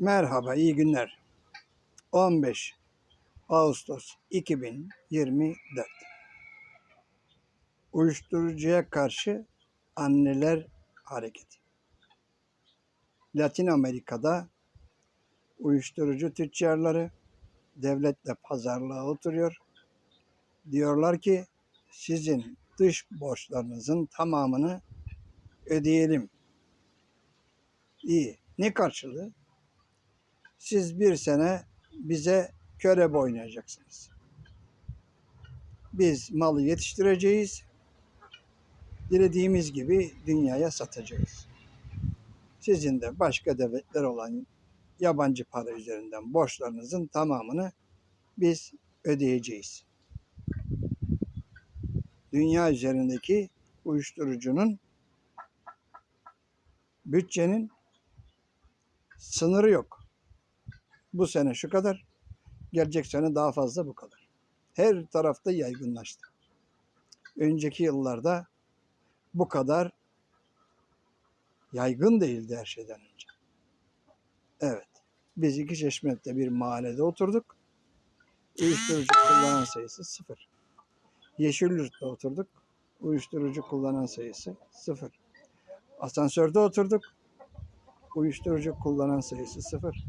Merhaba, iyi günler. 15 Ağustos 2024. Uyuşturucuya karşı anneler hareketi. Latin Amerika'da uyuşturucu tüccarları devletle pazarlığa oturuyor. Diyorlar ki sizin dış borçlarınızın tamamını ödeyelim. İyi. Ne karşılığı? Siz bir sene bize köre oynayacaksınız. Biz malı yetiştireceğiz. Dilediğimiz gibi dünyaya satacağız. Sizin de başka devletler olan yabancı para üzerinden borçlarınızın tamamını biz ödeyeceğiz. Dünya üzerindeki uyuşturucunun bütçenin sınırı yok. Bu sene şu kadar, gelecek sene daha fazla bu kadar. Her tarafta yaygınlaştı. Önceki yıllarda bu kadar yaygın değildi her şeyden önce. Evet, biz iki çeşmette bir mahallede oturduk. Uyuşturucu kullanan sayısı sıfır. Yeşilyurt'ta oturduk. Uyuşturucu kullanan sayısı sıfır. Asansörde oturduk. Uyuşturucu kullanan sayısı sıfır.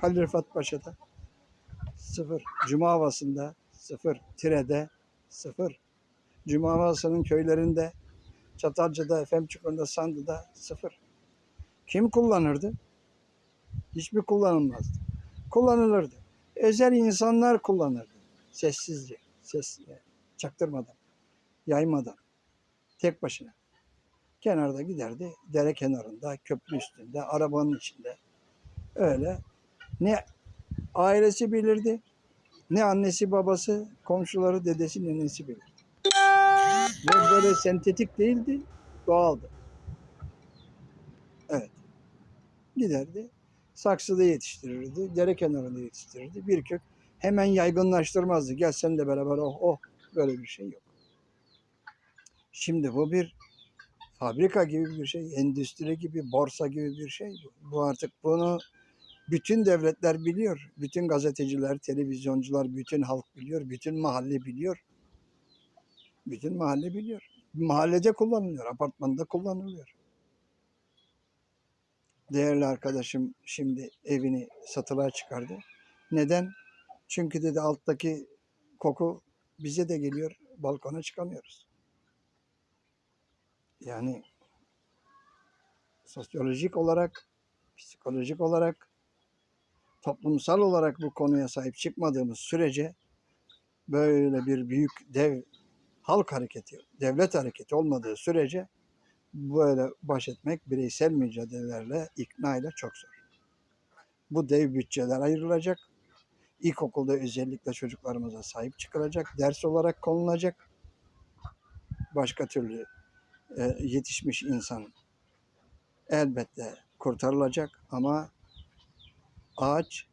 Halil Rıfat Paşa'da sıfır. Cuma havasında sıfır. Tire'de sıfır. Cuma havasının köylerinde Çatalca'da, Efemçukur'da, Sandı'da sıfır. Kim kullanırdı? Hiçbir kullanılmazdı. Kullanılırdı. Özel insanlar kullanırdı. Sessizce, ses, çaktırmadan, yaymadan, tek başına. Kenarda giderdi, dere kenarında, köprü üstünde, arabanın içinde. Öyle. Ne ailesi bilirdi, ne annesi babası, komşuları, dedesi, nenesi bilirdi. Ve böyle sentetik değildi, doğaldı. Evet. Giderdi, saksıda yetiştirirdi, dere kenarında yetiştirirdi. Bir kök hemen yaygınlaştırmazdı. Gel sen de beraber oh oh böyle bir şey yok. Şimdi bu bir fabrika gibi bir şey, endüstri gibi, borsa gibi bir şey. Bu artık bunu bütün devletler biliyor. Bütün gazeteciler, televizyoncular, bütün halk biliyor. Bütün mahalle biliyor. Bütün mahalle biliyor. Mahallede kullanılıyor, apartmanda kullanılıyor. Değerli arkadaşım şimdi evini satılığa çıkardı. Neden? Çünkü dedi alttaki koku bize de geliyor. Balkona çıkamıyoruz. Yani sosyolojik olarak, psikolojik olarak, toplumsal olarak bu konuya sahip çıkmadığımız sürece böyle bir büyük dev halk hareketi, devlet hareketi olmadığı sürece böyle baş etmek bireysel mücadelelerle, ikna ile çok zor. Bu dev bütçeler ayrılacak. İlkokulda özellikle çocuklarımıza sahip çıkılacak, ders olarak konulacak. Başka türlü e, yetişmiş insan elbette kurtarılacak ama ağaç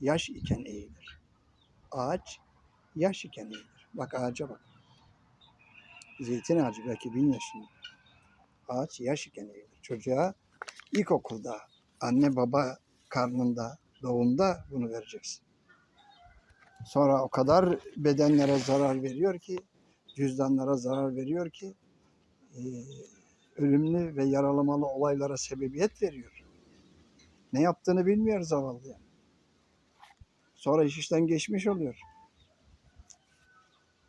yaş iken eğilir. Ağaç yaş iken eğilir. Bak ağaca bak. Zeytin ağacı belki bin yaşında. Ağaç yaş iken eğilir. Çocuğa ilkokulda anne baba karnında doğumda bunu vereceksin. Sonra o kadar bedenlere zarar veriyor ki, cüzdanlara zarar veriyor ki, e, ölümlü ve yaralamalı olaylara sebebiyet veriyor. Ne yaptığını bilmiyor zavallı yani. Sonra iş işten geçmiş oluyor.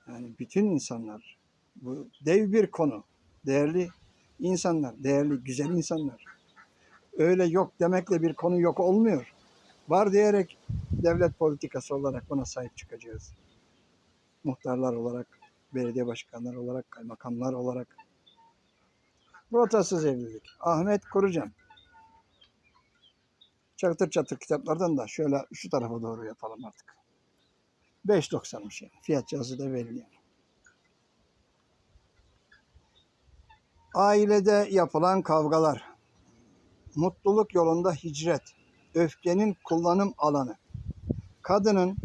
Yani bütün insanlar, bu dev bir konu. Değerli insanlar, değerli güzel insanlar. Öyle yok demekle bir konu yok olmuyor. Var diyerek devlet politikası olarak buna sahip çıkacağız. Muhtarlar olarak, belediye başkanları olarak, kaymakamlar olarak. Rotasız evlilik. Ahmet Kurucan. Çatır çatır kitaplardan da şöyle şu tarafa doğru yapalım artık. 5.90'mış yani. Fiyat cihazı da yani. Ailede yapılan kavgalar. Mutluluk yolunda hicret. Öfkenin kullanım alanı. Kadının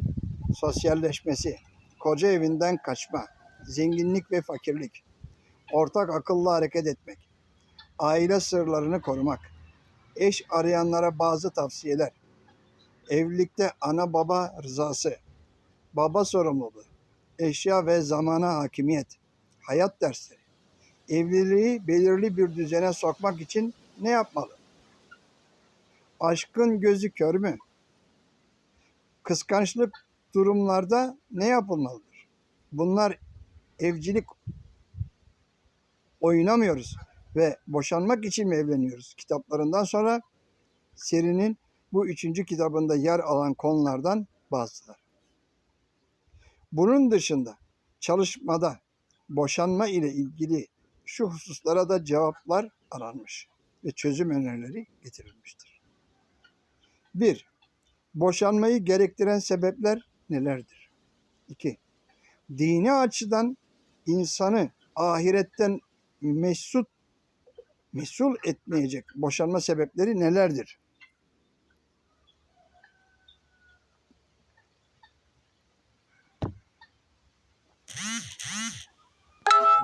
sosyalleşmesi. Koca evinden kaçma. Zenginlik ve fakirlik. Ortak akıllı hareket etmek. Aile sırlarını korumak. Eş arayanlara bazı tavsiyeler. Evlilikte ana baba rızası, baba sorumluluğu, eşya ve zamana hakimiyet, hayat dersleri. Evliliği belirli bir düzene sokmak için ne yapmalı? Aşkın gözü kör mü? Kıskançlık durumlarda ne yapılmalıdır? Bunlar evcilik oynamıyoruz ve boşanmak için mi evleniyoruz? Kitaplarından sonra serinin bu üçüncü kitabında yer alan konulardan bazıları. Bunun dışında çalışmada boşanma ile ilgili şu hususlara da cevaplar aranmış ve çözüm önerileri getirilmiştir. 1. Boşanmayı gerektiren sebepler nelerdir? 2. Dini açıdan insanı ahiretten mesut mesul etmeyecek boşanma sebepleri nelerdir?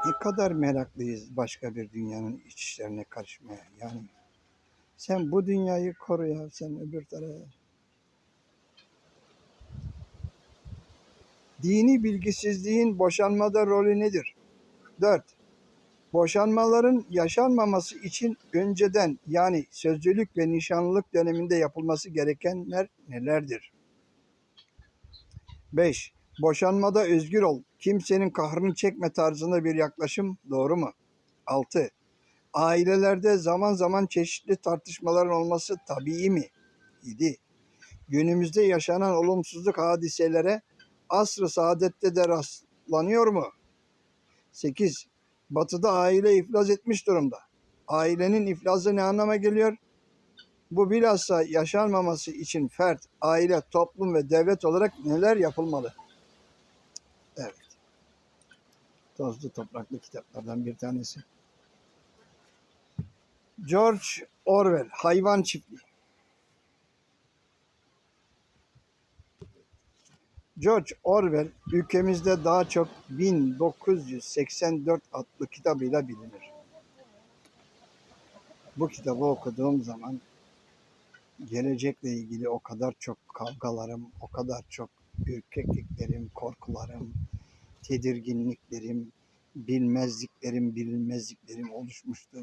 Ne kadar meraklıyız başka bir dünyanın iç işlerine karışmaya. Yani sen bu dünyayı koru ya sen öbür tarafa. Dini bilgisizliğin boşanmada rolü nedir? 4. Boşanmaların yaşanmaması için önceden yani sözlülük ve nişanlılık döneminde yapılması gerekenler nelerdir? 5. Boşanmada özgür ol. Kimsenin kahrını çekme tarzında bir yaklaşım doğru mu? 6. Ailelerde zaman zaman çeşitli tartışmaların olması tabii mi? 7. Günümüzde yaşanan olumsuzluk hadiselere asr-ı saadette de rastlanıyor mu? 8. Batı'da aile iflas etmiş durumda. Ailenin iflası ne anlama geliyor? Bu bilhassa yaşanmaması için fert, aile, toplum ve devlet olarak neler yapılmalı? Evet. Tozlu topraklı kitaplardan bir tanesi. George Orwell, Hayvan Çiftliği. George Orwell ülkemizde daha çok 1984 adlı kitabıyla bilinir. Bu kitabı okuduğum zaman gelecekle ilgili o kadar çok kavgalarım, o kadar çok ürkekliklerim, korkularım, tedirginliklerim, bilmezliklerim, bilinmezliklerim oluşmuştu.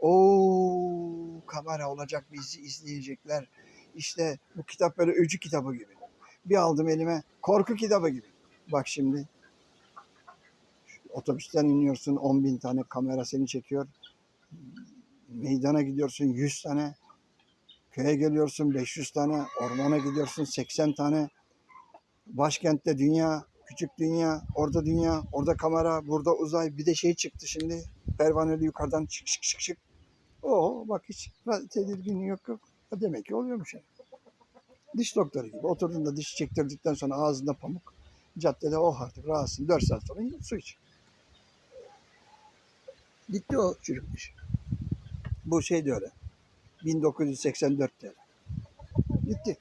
O kamera olacak bizi izleyecekler. İşte bu kitap böyle öcü kitabı gibi. Bir aldım elime korku kitabı gibi. Bak şimdi otobüsten iniyorsun 10 bin tane kamera seni çekiyor. Meydana gidiyorsun 100 tane. Köye geliyorsun 500 tane. Ormana gidiyorsun 80 tane. Başkentte dünya, küçük dünya, orada dünya, orada kamera, burada uzay. Bir de şey çıktı şimdi. Pervaneli yukarıdan çık çık çık çık. Oo bak hiç tedirgin yok yok. Demek ki oluyormuş yani. Diş doktoru gibi. Oturduğunda diş çektirdikten sonra ağzında pamuk. Caddede oh artık rahatsın. 4 saat sonra su iç. Gitti o diş. Bu şey de öyle. 1984'te öyle. Gitti.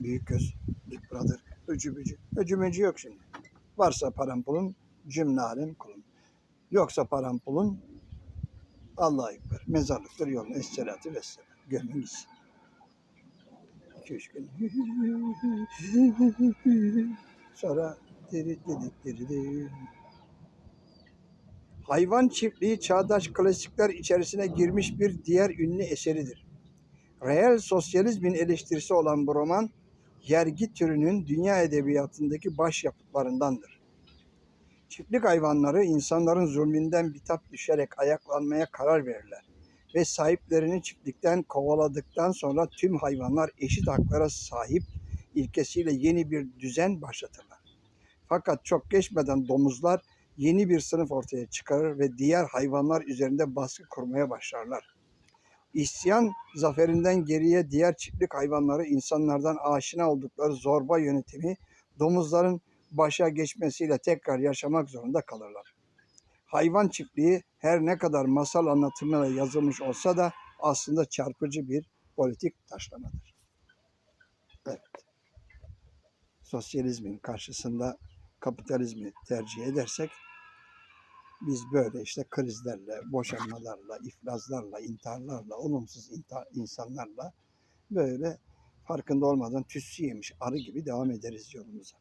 Büyük göz. Big Brother. Öcü bücü. Yok şimdi. Varsa param pulun cümle kulun. Yoksa param pulun Allah'a ekber. Mezarlıktır yolun. Esselatü vesselam. Gömün gitsin. 2-3 gün. Sonra diri diri diri. Hayvan çiftliği çağdaş klasikler içerisine girmiş bir diğer ünlü eseridir. Reel sosyalizmin eleştirisi olan bu roman, yergi türünün dünya edebiyatındaki başyapıtlarındandır. Çiftlik hayvanları insanların zulmünden bitap düşerek ayaklanmaya karar verirler ve sahiplerini çiftlikten kovaladıktan sonra tüm hayvanlar eşit haklara sahip ilkesiyle yeni bir düzen başlatırlar. Fakat çok geçmeden domuzlar yeni bir sınıf ortaya çıkarır ve diğer hayvanlar üzerinde baskı kurmaya başlarlar. İsyan zaferinden geriye diğer çiftlik hayvanları insanlardan aşina oldukları zorba yönetimi domuzların başa geçmesiyle tekrar yaşamak zorunda kalırlar. Hayvan çiftliği her ne kadar masal anlatımıyla yazılmış olsa da aslında çarpıcı bir politik taşlamadır. Evet. Sosyalizmin karşısında kapitalizmi tercih edersek biz böyle işte krizlerle, boşanmalarla, iflaslarla, intiharlarla, olumsuz intihar, insanlarla böyle farkında olmadan tütsü yemiş arı gibi devam ederiz yolumuza.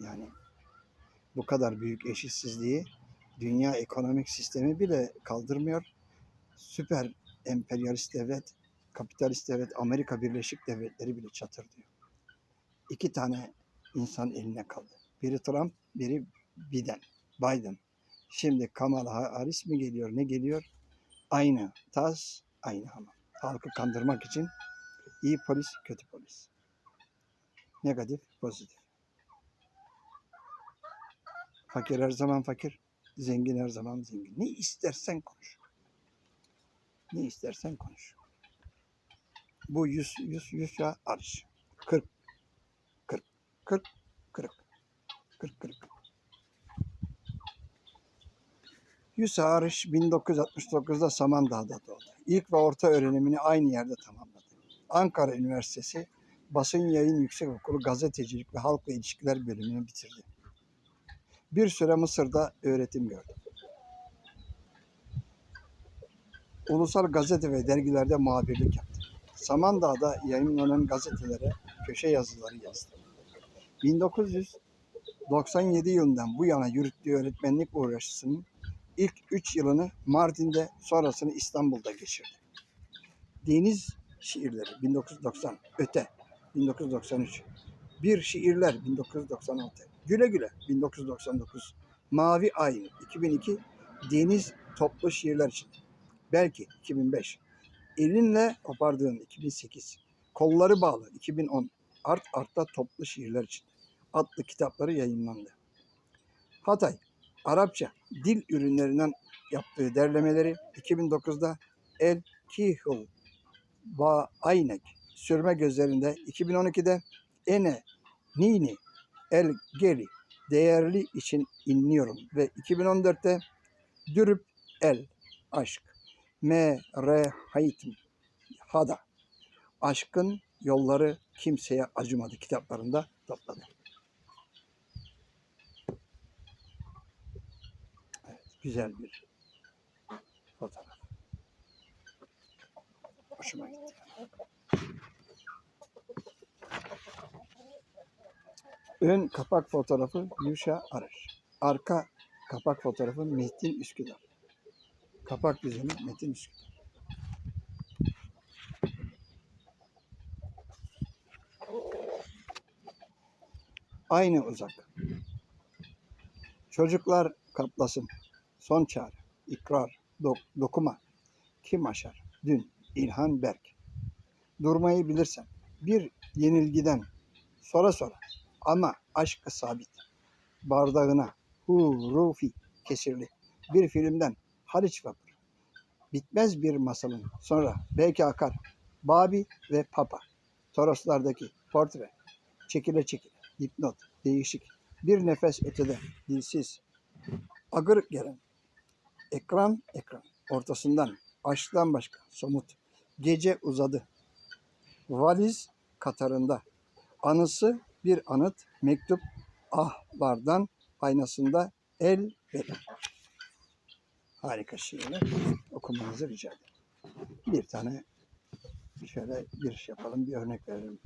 Yani bu kadar büyük eşitsizliği dünya ekonomik sistemi bile kaldırmıyor. Süper emperyalist devlet, kapitalist devlet Amerika Birleşik Devletleri bile çatırdıyor. İki tane insan eline kaldı. Biri Trump, biri Biden. Biden. Şimdi Kamala Harris mi geliyor, ne geliyor? Aynı tas, aynı hamam. Halkı kandırmak için iyi polis, kötü polis. Negatif, pozitif. Fakir her zaman fakir, zengin her zaman zengin. Ne istersen konuş. Ne istersen konuş. Bu yüz, yüz, yüz ya arş. Kırk, kırk, kırk, kırk, kırk, kırk. Yusuf Arış 1969'da Samandağ'da doğdu. İlk ve orta öğrenimini aynı yerde tamamladı. Ankara Üniversitesi Basın Yayın Yüksek Okulu Gazetecilik ve Halkla İlişkiler bölümünü bitirdi. Bir süre Mısır'da öğretim gördü. Ulusal gazete ve dergilerde muhabirlik yaptı. Samandağ'da yayınlanan gazetelere köşe yazıları yazdı. 1997 yılından bu yana yürüttüğü öğretmenlik uğraşısının ilk 3 yılını Mardin'de sonrasını İstanbul'da geçirdi. Deniz şiirleri 1990, Öte 1993, Bir şiirler 1996, Güle Güle. 1999, Mavi Ay 2002, Deniz toplu şiirler için. Belki 2005, Elinle kopardığın 2008, Kolları bağlı 2010, Art Art'ta toplu şiirler için. Adlı kitapları yayınlandı. Hatay, Arapça dil ürünlerinden yaptığı derlemeleri 2009'da El Kihul Va Aynek sürme gözlerinde 2012'de Ene Nini El Geli değerli için inliyorum ve 2014'te Dürüp El Aşk Me Re Haytim Hada Aşkın yolları kimseye acımadı kitaplarında topladı. güzel bir fotoğraf. Hoşuma gitti. Ön kapak fotoğrafı Yuşa Arış. Arka kapak fotoğrafı Metin Üsküdar. Kapak düzeni Metin Üsküdar. Aynı uzak. Çocuklar kaplasın. Son çağrı, ikrar, dok, dokuma. Kim aşar? Dün İlhan Berk. Durmayı bilirsen. Bir yenilgiden sonra sonra ama aşkı sabit. Bardağına hurufi kesirli. Bir filmden Haliç Vapuru. Bitmez bir masalın sonra belki akar. Babi ve Papa. Toroslardaki portre. Çekile çekile. Dipnot. Değişik. Bir nefes ötede. Dilsiz. Agır gelen Ekran ekran. Ortasından aşktan başka somut. Gece uzadı. Valiz Katarında. Anısı bir anıt mektup ahlardan aynasında el verin. Harika şiirler. Okumanızı rica ederim. Bir tane şöyle giriş yapalım, bir örnek verelim.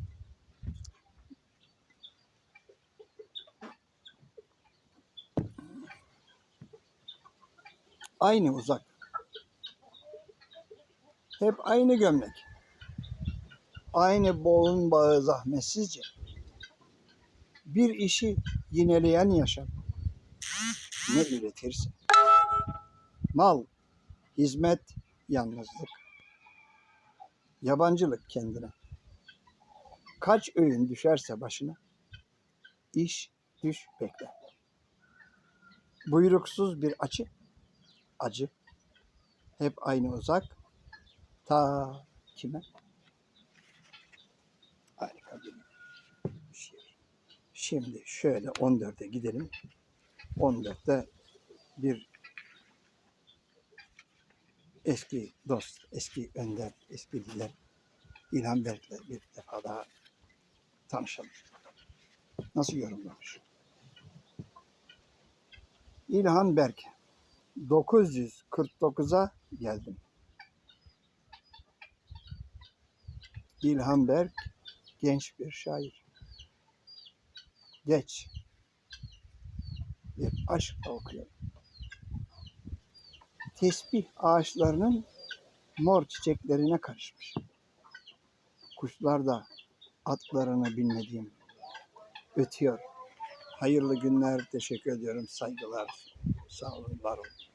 Aynı uzak. Hep aynı gömlek. Aynı boğun bağı zahmetsizce. Bir işi yineleyen yaşam. Ne üretirse. Mal, hizmet, yalnızlık. Yabancılık kendine. Kaç öğün düşerse başına, iş düş bekle. Buyruksuz bir açı, acı. Hep aynı uzak. Ta kime? Harika bir şiir. Şimdi şöyle 14'e gidelim. 14'te bir eski dost, eski önder, eski lider İlhan Berk'le bir defa daha tanışalım. Nasıl yorumlamış? İlhan Berk 949'a geldim. İlhan Berk genç bir şair. Geç. Bir aşkla okuyor. Tesbih ağaçlarının mor çiçeklerine karışmış. Kuşlar da atlarını bilmediğim ötüyor. Hayırlı günler, teşekkür ediyorum, saygılar, sağ olun, var olun.